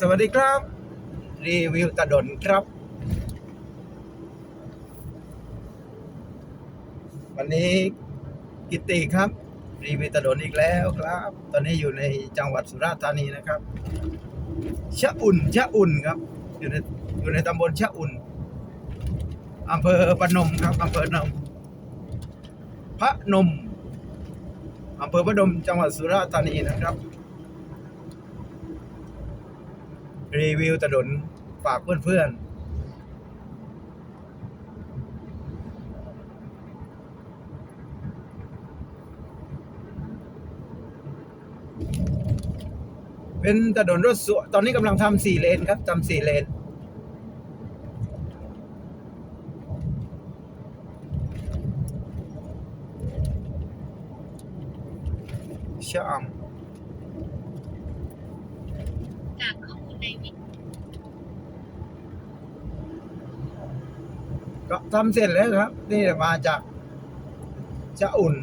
สวัสดีครับ รีวิวตะดนครับ วันนี้กิตติครับ รีวิวตะดนอีกแล้วครับ ตอนนี้อยู่ในจังหวัดสุราษฎร์ธานีนะครับชะอุ่นชะอุ่นครับ อยู่ในอยู่ในตำบลชะอุ่นอำเภอปนมครับอำเภอนมพระนมอำเภอพระนมจังหวัดสุราษฎร์ธานีนะครับ รีวิวถนนฝากเพื่อนๆเป็นถนนรถสวนตอนนี้กำลังทำสี่เลนครับทำสี่เลนชะอำจากข้อมูลในวิ ก็ทำเสร็จแล้วครับ นี่มาจากจะอุ่น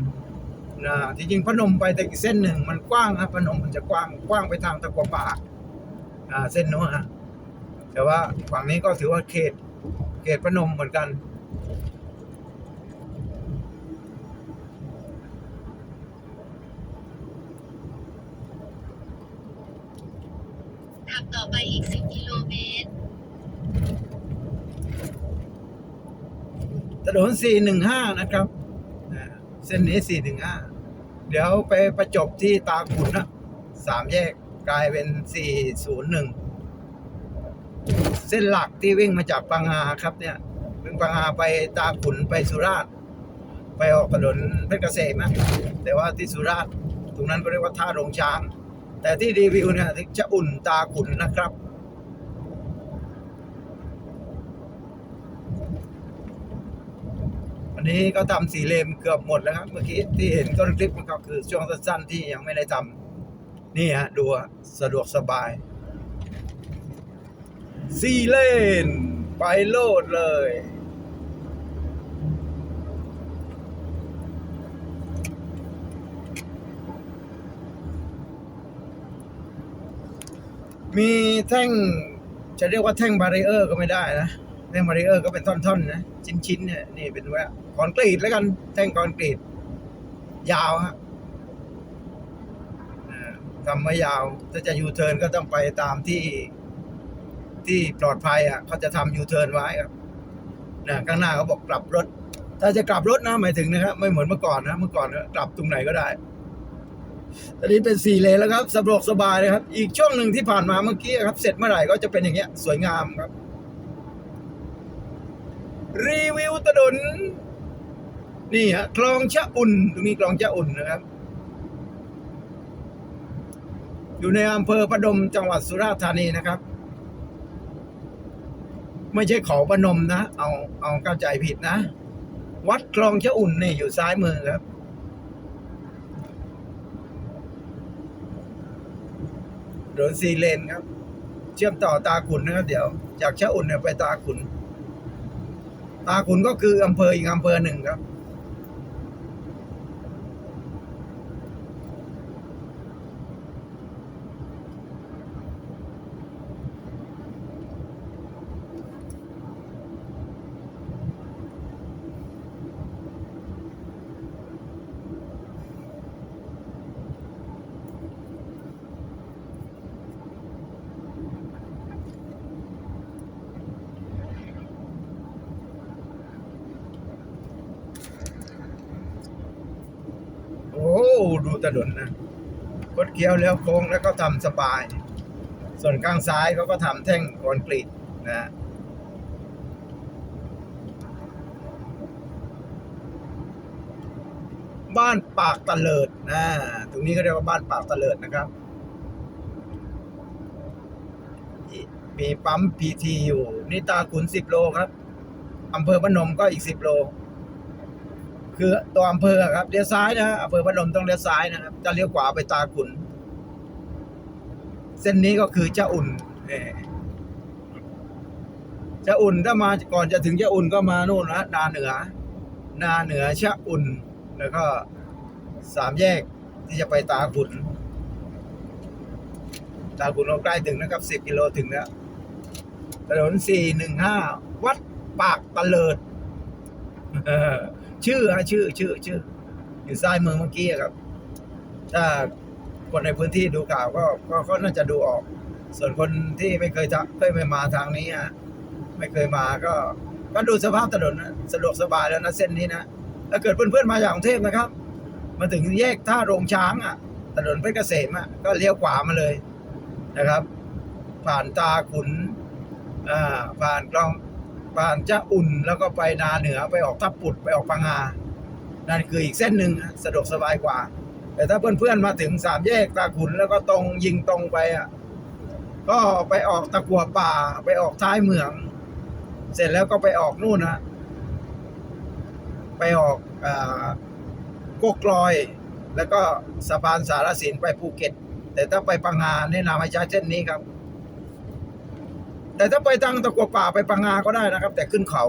นะที่จริงพนมไปแต่อีกเส้นหนึ่งมันกว้างครับพนมมันจะกว้างกว้างไปทางตะกัวป่าอ่าเส้นโน้นฮะแต่ว่าฝั่งนี้ก็ถือว่าเขต เขตพนมเหมือนกัน ขับต่อไปอีก 10 กิโลเมตร ถนน 415 นะครับ เส้นนี้ 415 เดี๋ยวไปประจบที่ตาขุนนะสามแยกกลายเป็น 401 เส้นหลักที่วิ่งมาจากปังงาครับเนี่ยวิ่งปังงาไปตาขุนไปสุราษฎร์ไปออกถนนเพชรเกษมนะแต่ว่าที่สุราษฎร์ตรงนั้นก็เรียกว่าท่าโรงช้าง แต่ที่รีวิวเนี่ยที่จะอุ่นตาขุนนะครับ วันนี้ก็ทำสี่เลนเกือบหมดแล้วครับ เมื่อกี้ที่เห็นต้นคลิปมันก็คือช่วงสั้นๆที่ยังไม่ได้ทำนี่ฮะดูสะดวกสบายสี่เลนไปโลดเลย มีแท่งจะเรียกว่าแท่งบาริเออร์ก็ไม่ได้นะ แท่งบาริเออร์ก็เป็นท่อนๆนะชิ้นๆเนี่ยนี่เป็นว่าคอนกรีตแล้วกันแท่งคอนกรีตยาวฮะทำไม่ยาวถ้าจะยูเทิร์นก็ต้องไปตามที่ที่ปลอดภัยอะเขาจะทำยูเทิร์นไว้ครับนะข้างหน้าเขาบอกกลับรถ ถ้าจะกลับรถนะหมายถึงนะครับ ไม่เหมือนเมื่อก่อนนะเมื่อก่อนกลับตรงไหนก็ได้ตอนนี้เป็นสี่เลนแล้วครับสะดวกสบายเลยครับ อีกช่วงหนึ่งที่ผ่านมาเมื่อกี้ครับ เสร็จเมื่อไหร่ก็จะเป็นอย่างเงี้ย สวยงามครับ รีวิวถนนนี่ฮะคลองชะอุ่น ตรงนี้คลองชะอุ่นนะครับ อยู่ในอำเภอพนมจังหวัดสุราษฎร์ธานีนะครับ ไม่ใช่เขาพนมนะ เอาเอาเข้าใจผิดนะ วัดคลองชะอุ่นนี่อยู่ซ้ายมือครับถนนสีเลนครับ เชื่อมต่อตาขุนนะครับ เดี๋ยว จากชะอุ่นเนี่ยไปตาขุน ตาขุนก็คืออำเภออีกอำเภอหนึ่งครับ โอ้ดูถนนนะคดเคี้ยวเลี้ยวโค้งแล้วก็ทำสบาย ส่วนข้างซ้ายเขาก็ทำแท่งคอนกรีตนะบ้านปากตะเลิดนะตรงนี้ก็เรียกว่าบ้านปากตะเลิดนะครับ มีปั๊มพีทีอยู่ นี่ตาขุนสิบโลครับอำเภอพนมก็อีกสิบโล คือตัวอำเภอครับเลี้ยวซ้ายนะฮะอำเภอพนมต้องเลี้ยวซ้ายนะครับจะเลี้ยวขวาไปตาขุน เส้นนี้ก็คือเจ้าอุ่นเอ่อเจ้าอุ่นถ้ามาก่อนจะถึงเจ้าอุ่นก็มาโน่นนะนาเหนือ นาเหนือชะอุ่น แล้วก็สามแยกที่จะไปตาขุน ตาขุนเราใกล้ถึงนะครับ10กิโลถึงแล้วถนน415วัดปากตะเลิดเออ ชื่อฮะชื่อชื่อชื่อ อยู่ซ้ายมือเมื่อกี้ครับ ถ้าคนในพื้นที่ดูข่าวก็ก็ก็น่าจะดูออก ส่วนคนที่ไม่เคยจะเคยไม่มาทางนี้อะไม่เคยมาก็ก็ดูสภาพถนนนะสะดวกสบายแล้วนะเส้นนี้นะถ้าเกิดเพื่อนๆมาจากกรุงเทพนะครับ มาถึงแยกท่าโรงช้างอะถนนเพชรเกษมอะก็เลี้ยวขวามาเลยนะครับ ผ่านตาขุนอ่าผ่านกลอง ผ่านเจ้าอุ่นแล้วก็ไปนาเหนือไปออกทับปุดไปออกปังงา นั่นคืออีกเส้นหนึ่งนะสะดวกสบายกว่า แต่ถ้าเพื่อนๆมาถึงสามแยกตาขุนแล้วก็ตรงยิงตรงไปอะก็ไปออกตะกัวป่าไปออกท้ายเมือง เสร็จแล้วก็ไปออกนู่นนะไปออกอ่ากกลอย แล้วก็สะพานสารสินไปภูเก็ต แต่ถ้าไปปังงาแนะนำให้ใช้เส้นนี้ครับ แต่ถ้าไปทางตะกัวป่าไปปังงาก็ได้นะครับ แต่ขึ้นเขา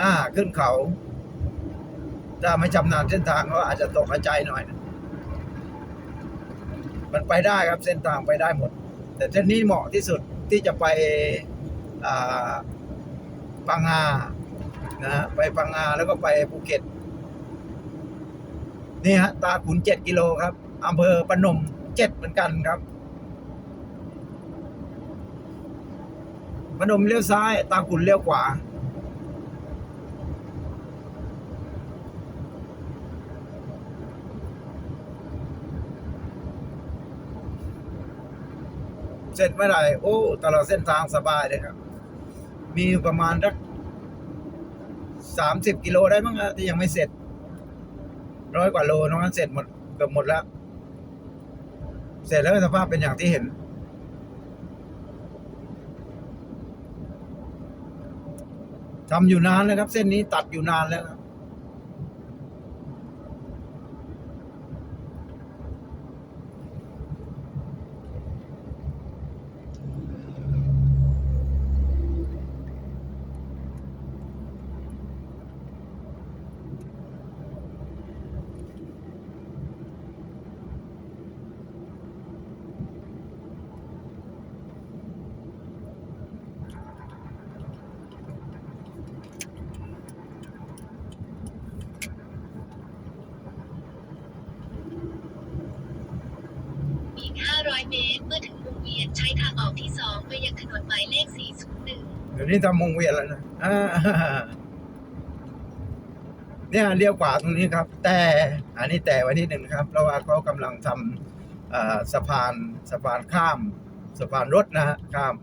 อ่า ขึ้นเขา ถ้าไม่ชำนาญเส้นทางก็อาจจะตกใจหน่อยนะมันไปได้ครับเส้นทางไปได้หมด แต่เส้นนี้เหมาะที่สุดที่จะไปอ่าปังงานะฮะไปปังงาแล้วก็ไปภูเก็ต นี่ฮะ ตาขุนเจ็ดกิโลครับอำเภอปนมเจ็ดเหมือนกันครับ พนมเลี้ยวซ้าย ตาขุนเลี้ยวขวา เสร็จเมื่อไหร่โอ้ตลอดเส้นทางสบายเลยครับ มีประมาณสักสามสิบกิโลได้มั้งฮะที่ยังไม่เสร็จ ร้อยกว่าโลน้องนั้นเสร็จหมดเกือบหมดแล้ว เสร็จแล้วสภาพเป็นอย่างที่เห็น ทำอยู่นานแล้วครับ เส้นนี้ตัดอยู่นานแล้วครับ อีก500 เมตร เมื่อถึงวงเวียนใช้ทางออกที่2ไปยังถนนหมายเลข 401 เดี๋ยวนี้ทำวงเวียนแล้วนะอ่าเนี่ยเลี้ยวขวาตรงนี้ครับ แต่อันนี้แต่ไว้นิดหนึ่งครับ เพราะว่าเขากำลังทำอ่าสะพานสะพานข้ามสะพานรถนะฮะข้าม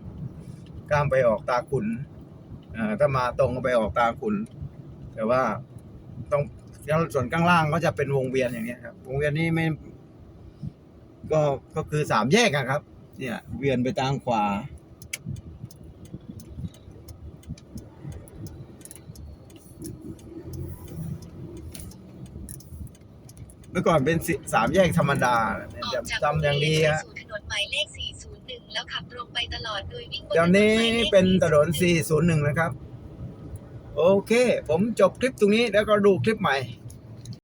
ข้ามไปออกตาขุนถ้ามาตรงก็ไปออกตาขุน แต่ว่าต้องส่วนข้างล่างก็จะเป็นวงเวียนอย่างเงี้ยครับ วงเวียนนี้ไม่ ก็ก็คือสามแยกอะครับ เนี่ยเวียนไปทางขวา เมื่อก่อนเป็นสิสามแยกธรรมดาเนี่ยออจะกจากทำอย่างดีวงเวียนฮะไปสู่ถนนหมายเลข 401 แล้วขับตรงไปตลอดโดยวิ่งบนเดี๋ยวนี้ถหมายลขเป็นถนน401 401 นะครับ โอเค ผมจบคลิปตรงนี้แล้วก็ดูคลิปใหม่